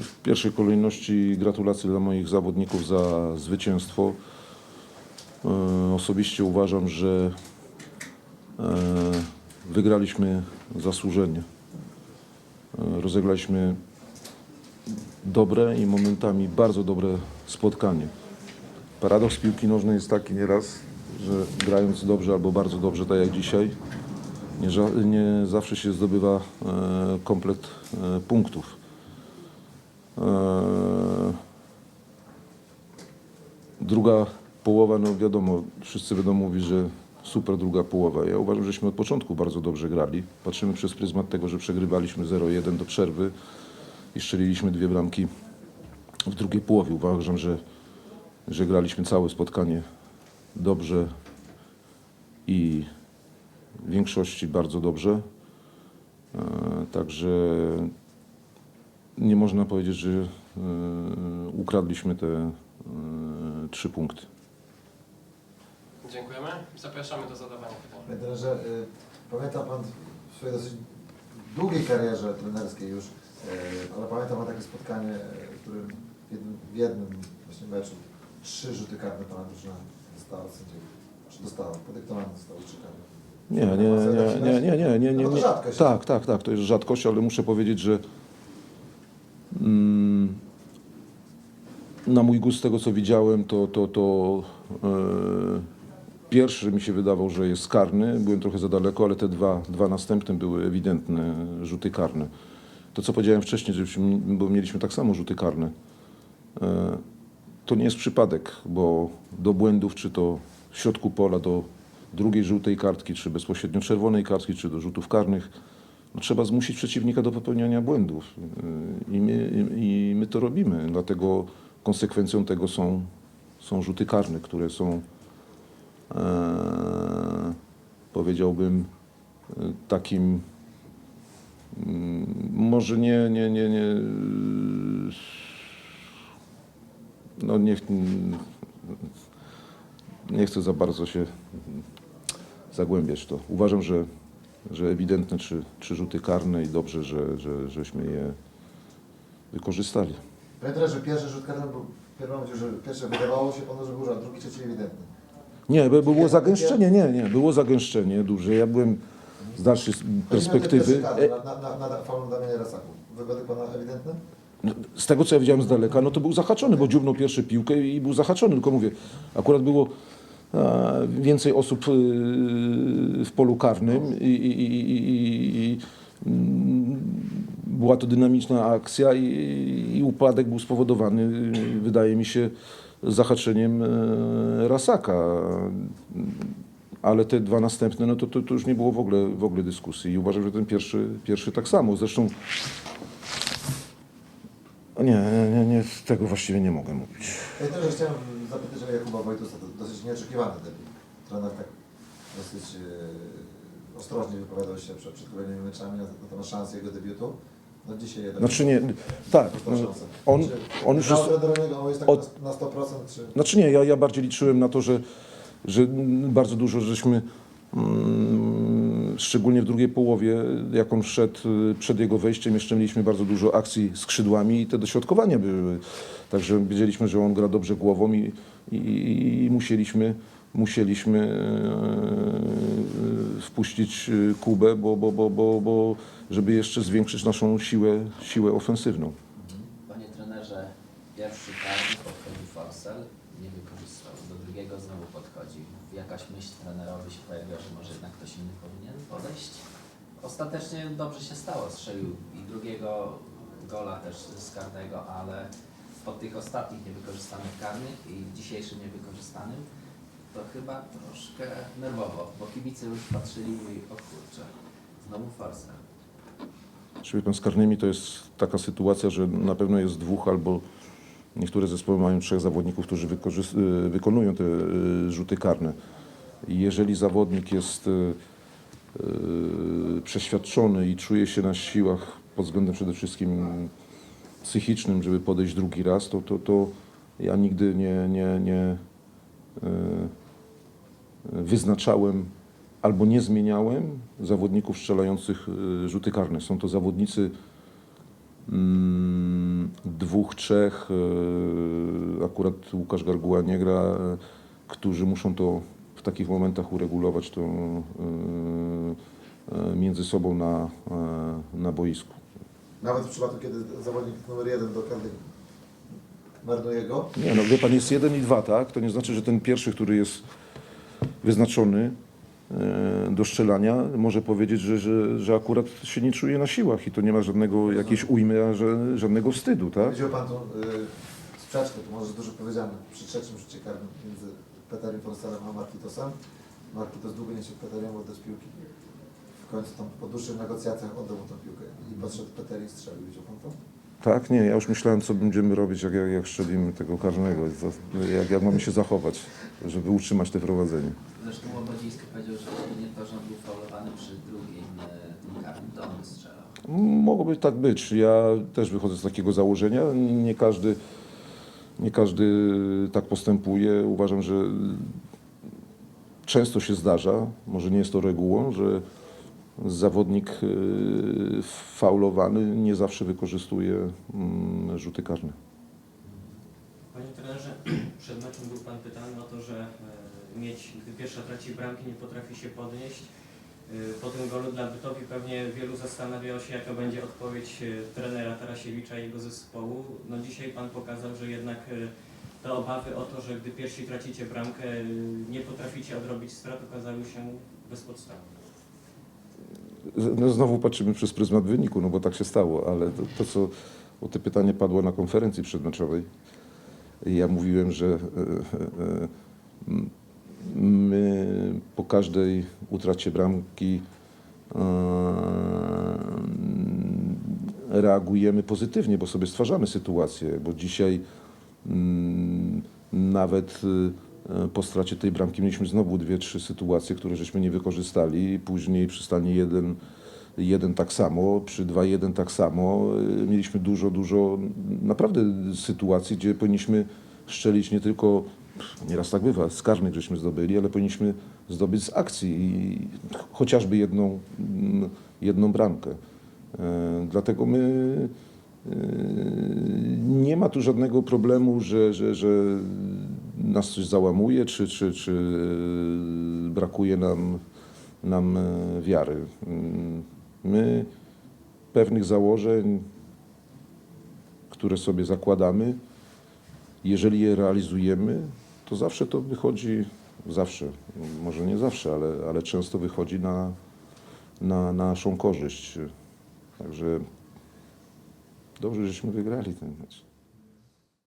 W pierwszej kolejności gratulacje dla moich zawodników za zwycięstwo. E, Osobiście uważam, że e, wygraliśmy zasłużenie. E, Rozegraliśmy dobre i momentami bardzo dobre spotkanie. Paradoks piłki nożnej jest taki nieraz, że grając dobrze albo bardzo dobrze, tak jak dzisiaj, nie, nie zawsze się zdobywa komplet punktów. E, druga połowa, no wiadomo, wszyscy będą mówić, że super druga połowa. Ja uważam, żeśmy od początku bardzo dobrze grali. Patrzymy przez pryzmat tego, że przegrywaliśmy 0-1 do przerwy i strzeliliśmy dwie bramki w drugiej połowie. Uważam, że, że graliśmy całe spotkanie dobrze i w większości bardzo dobrze. E, Także nie można powiedzieć, że e, ukradliśmy te e, trzy punkty. Dziękujemy. Zapraszamy do zadawania pytań. Panie trenerze, pamięta Pan w swojej dosyć długiej karierze trenerskiej już, y, ale pamięta Pan takie spotkanie, w którym w jednym, w jednym właśnie meczu trzy rzuty karne Pana drużyna dostała od sędziego. Czy dostała? Podyktowane zostały trzy karne. Nie, nie, nie, nie, nie, nie, nie, nie, No to nie. rzadkość. Tak, tak, tak, to jest rzadkość, ale muszę powiedzieć, że na mój gust z tego, co widziałem, to, to, to e, pierwszy mi się wydawał, że jest karny, byłem trochę za daleko, ale te dwa, dwa następne były ewidentne rzuty karne. To, co powiedziałem wcześniej, żebyśmy, bo mieliśmy tak samo rzuty karne. E, to nie jest przypadek, bo do błędów, czy to w środku pola, do drugiej żółtej kartki, czy bezpośrednio czerwonej kartki, czy do rzutów karnych, trzeba zmusić przeciwnika do popełniania błędów. Yy, I my, i my to robimy. Dlatego konsekwencją tego są, są rzuty karne, które są, e, powiedziałbym, e, takim mm, może nie, nie, nie, nie no nie, nie chcę za bardzo się zagłębiać w to. Uważam, że, że ewidentne trzy, trzy rzuty karne i dobrze, że, że, żeśmy je wykorzystali. Panie trenerze, pierwszy rzut karny był, pierwszy mówił, że pierwsze wydawało się Panu, że był a drugi, trzeci ewidentny. Nie, by- było zagęszczenie, nie, nie, było zagęszczenie duże. Ja byłem z dalszej perspektywy. Karny na, na, na, na faulu Damianie Rasaku. Według Pana ewidentny? Z tego, co ja widziałem z daleka, no to był zahaczony, bo dziubnął pierwszy piłkę i był zahaczony. Tylko mówię, akurat było więcej osób e, w polu karnym i, i, i, i, mm, była to dynamiczna akcja i, i upadek był spowodowany, wydaje mi się, zahaczeniem e, Rasaka. Ale te dwa następne, no to, to, to już nie było w ogóle, w ogóle dyskusji. I uważam, że ten pierwszy, pierwszy tak samo. Zresztą nie, nie, nie, tego właściwie nie mogę mówić. Ja też chciałem zapytać o Jakuba Wojtusa, to dosyć nieoczekiwany debiut. Trener tak dosyć e, ostrożnie wypowiadał się przed, przed kolejnymi meczami na, na temat szans jego debiutu. No dzisiaj jednak... Znaczy nie, tak, no, on, Czy on już jest, jest tak od- na 100%, czy... znaczy nie, ja, ja bardziej liczyłem na to, że, że bardzo dużo żeśmy, mm, szczególnie w drugiej połowie, jak on wszedł y, przed jego wejściem, jeszcze mieliśmy bardzo dużo akcji skrzydłami i te dośrodkowania były. Także wiedzieliśmy, że on gra dobrze głową i, i, i musieliśmy, musieliśmy e, wpuścić e, Kubę, bo, bo, bo, bo, bo żeby jeszcze zwiększyć naszą siłę, siłę ofensywną. Panie trenerze, pierwszy karny podchodzi Forsell, nie wykorzystał. Do drugiego znowu podchodzi. Jakaś myśl trenerowi się pojawiła, że może jednak ktoś inny powinien podejść. Ostatecznie dobrze się stało. Strzelił i drugiego gola też z karnego, ale po tych ostatnich niewykorzystanych karnych i dzisiejszym niewykorzystanym to chyba troszkę nerwowo, bo kibice już patrzyli i o kurczę, znowu Forsell. Czyli z karnymi to jest taka sytuacja, że na pewno jest dwóch albo niektóre zespoły mają trzech zawodników, którzy y, wykonują te y, rzuty karne. Jeżeli zawodnik jest y, przeświadczony i czuje się na siłach pod względem przede wszystkim psychicznym, żeby podejść drugi raz, to, to, to ja nigdy nie, nie, nie wyznaczałem albo nie zmieniałem zawodników strzelających rzuty karne. Są to zawodnicy mm, dwóch, trzech, e, akurat Łukasz Garguła nie gra, e, którzy muszą to w takich momentach uregulować to e, między sobą na, na boisku. Nawet w przypadku, kiedy zawodnik numer jeden do każdej marnuje go, Nie, no wie pan, jest jeden i dwa, tak? To nie znaczy, że ten pierwszy, który jest wyznaczony do strzelania, może powiedzieć, że, że, że akurat się nie czuje na siłach i to nie ma żadnego jakiejś ujmy, a że, żadnego wstydu, tak? widział Pan tą y, sprzeczkę, to może dużo powiedziane, przy trzecim rzucie karnym między Peterem Forselem a Markitosem. Markitos długo nie chciał Peteriemu oddać piłki. W końcu tam po dłuższych negocjacjach oddał mu tę piłkę i podszedł Peter i strzelił. Widział Pan to? Tak, nie, ja już myślałem, co będziemy robić, jak, jak, jak strzelimy tego karnego, jak, jak mamy się zachować, żeby utrzymać te prowadzenie. Zresztą Łobodziński powiedział, że nie to, że on był faulowany przy drugim e, tym karnym, to on strzelał. Mogłoby tak być. Ja też wychodzę z takiego założenia. Nie każdy, nie każdy tak postępuje. Uważam, że często się zdarza, może nie jest to regułą, że zawodnik y, faulowany nie zawsze wykorzystuje mm, rzuty karne. Panie trenerze, przed meczem był Pan pytany o to, że e, mieć, gdy pierwsza traci bramki, nie potrafi się podnieść. E, Po tym golu dla Bytowi pewnie wielu zastanawiało się, jaka będzie odpowiedź e, trenera Tarasiewicza i jego zespołu. No dzisiaj Pan pokazał, że jednak te obawy o to, że gdy pierwsi tracicie bramkę, nie potraficie odrobić strat, okazały się bezpodstawne. No, znowu patrzymy przez pryzmat wyniku, no bo tak się stało, ale to, to co, bo to pytanie padło na konferencji przedmeczowej. Ja mówiłem, że e, e, e, my po każdej utracie bramki reagujemy pozytywnie, bo sobie stwarzamy sytuację, bo dzisiaj mm, nawet e, po stracie tej bramki mieliśmy znowu dwie, trzy sytuacje, które żeśmy nie wykorzystali. Później przy stanie 1 jeden tak samo, przy 2-1 tak samo. E, Mieliśmy dużo, dużo naprawdę sytuacji, gdzie powinniśmy strzelić nie tylko, nieraz tak bywa, z karnych żeśmy zdobyli, ale powinniśmy zdobyć z akcji i chociażby jedną, mm, jedną bramkę. E, Dlatego my e, nie ma tu żadnego problemu, że, że, że nas coś załamuje, czy, czy, czy e, brakuje nam, nam e, wiary. Mm, My pewnych założeń, które sobie zakładamy, jeżeli je realizujemy, to zawsze to wychodzi, zawsze, może nie zawsze, ale, ale często wychodzi na, na naszą korzyść. Także dobrze, żeśmy wygrali ten mecz.